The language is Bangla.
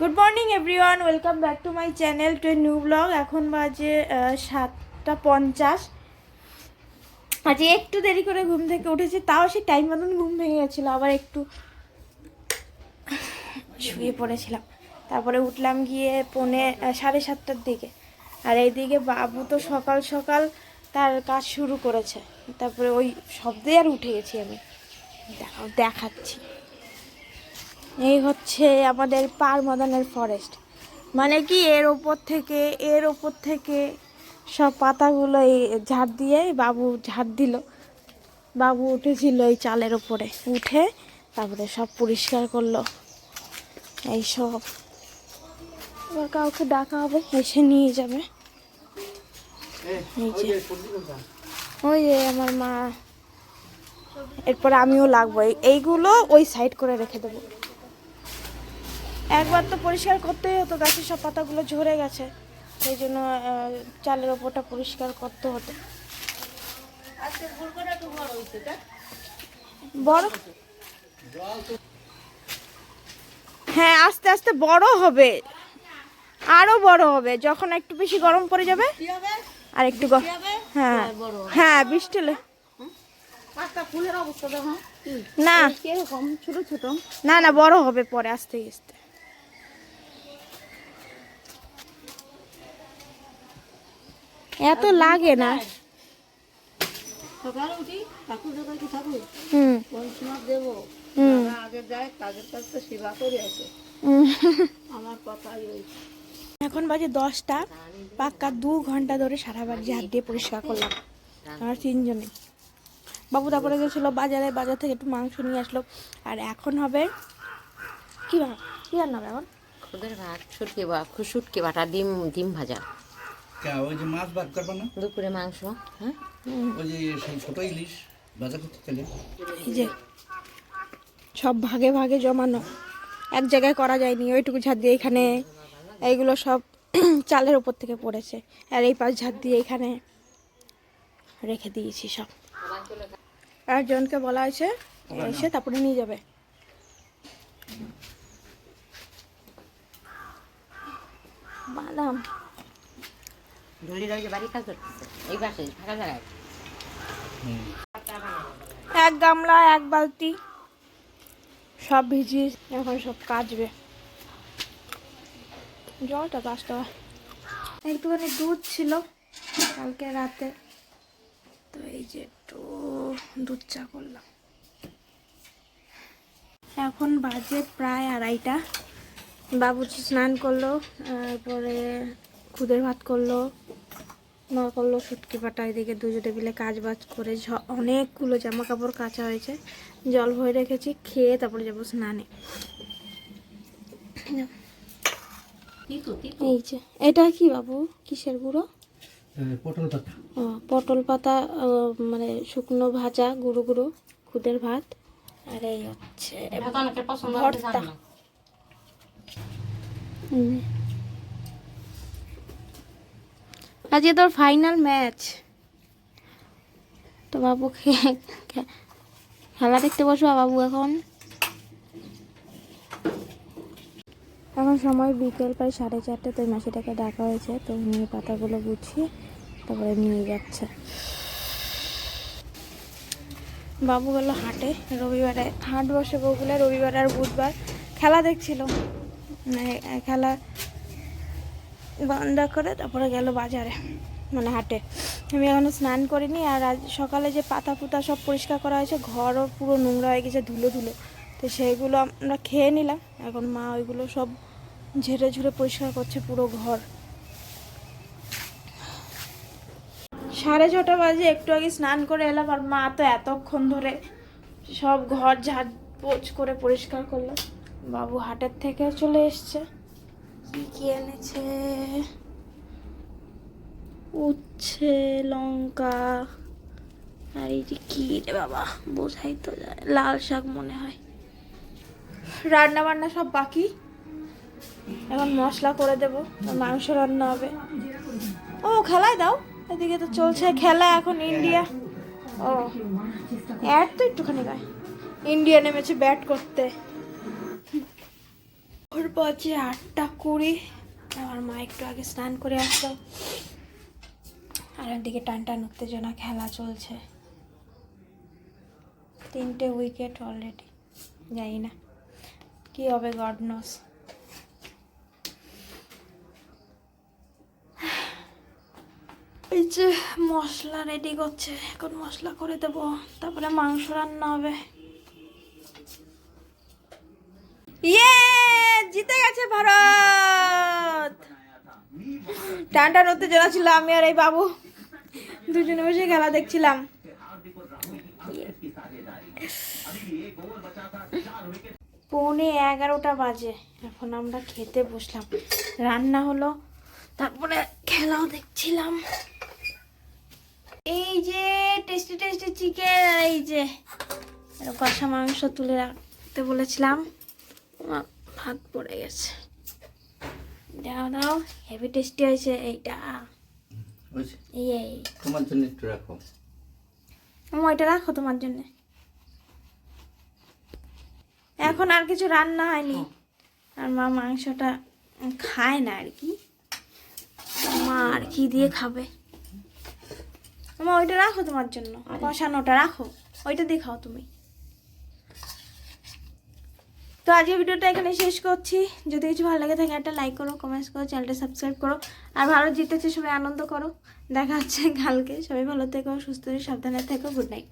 Good morning everyone welcome back to my channel to new blog এখন বাজে সাতটা পঞ্চাশ। আজকে একটু দেরি করে ঘুম থেকে উঠেছি, তাও সেই টাইম মতন ঘুম ভেঙে গেছিল আবার একটু শুয়ে পড়েছিলাম। তারপরে উঠলাম গিয়ে পৌনে সাড়ে সাতটার দিকে। আর এইদিকে বাবু তো সকাল সকাল তার কাজ শুরু করেছে। তারপরে ওই শব্দে আর উঠে গেছি আমি। দেখাচ্ছি। এই হচ্ছে আমাদের পার মদনের ফরেস্ট মানে কি, এর ওপর থেকে, এর ওপর থেকে সব পাতাগুলো এই ঝাড় দিয়ে বাবু ঝাড় দিল। বাবু উঠেছিল এই চালের ওপরে উঠে তারপরে সব পরিষ্কার করল। এই সব। এবার কাউকে ডাকা হবে, এসে নিয়ে যাবে। এই যে। ওই যে আমার মা। এরপর আমিও লাগবো। এই- এইগুলো ওই সাইড করে রেখে দেবো। একবার তো পরিষ্কার করতেই হতো গাছের সব পাতাগুলো ঝরে গেছে। সেই জন্য চালের ওপরটা পরিষ্কার করতে হতো। বড় হ্যাঁ আস্তে আস্তে বড় হবে। আরও বড় হবে যখন একটু বেশি গরম পড়ে যাবে। আর একটু গ- হ্যাঁ হ্যাঁ বৃষ্টি না। কীরকম ছোট ছোট। না না বড় হবে পরে আস্তে আস্তে। এত লাগে না। সকালে উঠি ঠাকুর যখন কি ঠাকুর? হুম। কোন সময় দেবো। হুম। আগে যায় তাদের কাছে সেবা করে আছে আমার কথাই ওই। এখন বাজে দশটা পাক্কা দু ঘণ্টা ধরে সারা বাড়ি হাত দিয়ে পরিষ্কার করলাম। আমার তিনজনে। বাবু তারপরে গেছিল বাজারে বাজার থেকে একটু মাংস নিয়ে আসলো। আর এখন হবে কি ভাব কি রান্না হবে এখন? খুদের ভাত শুটকি বা শুটকি বাটা ডিম ডিম ভাজা। কে, ওই যে মাছ বার করব না? দুপুরে মাংস হ্যাঁ? ওই যে সেই ছোট ইলিশ বাজার করতে চলে এই যে সব ভাগে ভাগে জমানো। এক জায়গায় করা যায়নি ওইটুকু ঝাড় দিয়ে এখানে এইগুলো সব চালের উপর থেকে পড়েছে। আর এই পাশ ঝাড় দিয়ে এখানে রেখে দিয়েছি সব। একজনকে বলা হয়েছে এসে তারপরে নিয়ে যাবে। বাদাম ঢুলির ওই যে বাড়ি কাজ করতেছে এই পাশে ফাঁকা জায়গায় এক গামলা এক বালতি সব ভিজিয়ে এখন সব কাচবে। জলটা পাঁচটা একটুখানি দুধ ছিল কালকে রাতে। তো এই যে একটু দুধ চা করলাম। এখন বাজে প্রায় আড়াইটা। বাবুজি স্নান করল তারপরে খুদের ভাত করল মা করল শুটকি পাটা এদিকে দুজনে মিলে কাজ বাজ করে অনেকগুলো জামা কাপড় কাচা হয়েছে জল ভরে রেখেছি খেয়ে তারপরে যাব স্নানে। এই যে এটা কি বাবু? কিসের গুঁড়ো? পটল পাতা। পটল পাতা মানে শুকনো ভাজা গুঁড়ো গুঁড়ো খুদের ভাত। আর এই হচ্ছে ভর্তা হুম। আজকে তোর ফাইনাল ম্যাচ তো বাবু খেলা দেখতে বসবা বাবু এখন। এখন সময় বিকেল প্রায় সাড়ে চারটে, তো মাসিটাকে ডাকা হয়েছে, তো উনি পাতাগুলো গুছিয়ে তারপরে নিয়ে যাচ্ছে। বাবু গেল হাটে, রবিবারে হাট বসে বগুলা রবিবার আর বুধবার খেলা দেখছিল। মানে খেলা বন্ধ করে তারপরে গেল বাজারে মানে হাটে। আমি এখনও স্নান করিনি আর আজ সকালে যে পাতা পুতা সব পরিষ্কার করা হয়েছে, ঘরও পুরো নোংরা হয়ে গেছে ধুলো ধুলো। তো সেইগুলো আমরা খেয়ে নিলাম। এখন মা ওইগুলো সব ঝেড়ে ঝুড়ে পরিষ্কার করছে পুরো ঘর। সাড়ে ছটা বাজে, একটু আগে স্নান করে এলাম আর মা তো এতক্ষণ ধরে সব ঘর ঝাড় পোছ করে পরিষ্কার করল। বাবু হাটের থেকে চলে এসছে। কি কি এনেছে? উচ্ছে লঙ্কা আর এই যে কি রে বাবা বোঝাই তো যায় লাল শাক মনে হয়। রান্না বান্না সব বাকি? এখন মশলা করে দেব মাংস রান্না হবে। ও খেলায় দাও এদিকে তো চলছে খেলা এখন ইন্ডিয়া। ও অ্যাড তো একটুখানি গায়ে। ইন্ডিয়া নেমেছে ব্যাট করতে। বাজে আটটা কুড়ি। আমার মা একটু আগে স্নান করে আসলো। আর একদিকে টান টান উত্তেজনা খেলা চলছে। তিনটে উইকেট অলরেডি জানি না। কি হবে গড নস এই যে মশলা রেডি করছে, এখন মশলা করে দেবো। তারপরে মাংস রান্না হবে। ইয়ে জিতে গেছে ভারত। টান টান উত্তেজনা ছিল আমি আর এই বাবু। দুজনে বসে খেলা দেখছিলাম। পৌনে এগারোটা বাজে, এখন আমরা খেতে বসলাম। রান্না হলো, তারপরে খেলাও দেখছিলাম। এই যে টেস্টি টেস্টি চিকেন এই যে। কষা মাংস তুলে রাখতে বলেছিলাম। আমার ভাত পড়ে গেছে। দাও দাও হেভি টেস্টি হয়েছে এইটা। এই তোমার জন্য একটু রাখো। মামা ওইটা রাখো তোমার জন্য। এখন আর কিছু রান্না হয়নি। আর মা মাংসটা খায় না আর কি। মা আর কি দিয়ে খাবে। মা ওইটা রাখো তোমার জন্য। কষানোটা রাখো। ওইটা দিয়ে খাও তুমি। তো আজকে ভিডিওটা এখানে শেষ করছি। যদি কিছু ভালো লাগে থাকে একটা লাইক করো কমেন্টস করো চ্যানেলটা সাবস্ক্রাইব করো। আর ভালো জিতেছে সবাই আনন্দ করো। দেখা হচ্ছে কালকে। সবাই ভালো থেকো, সুস্থ সাবধানে থেকো গুড নাইট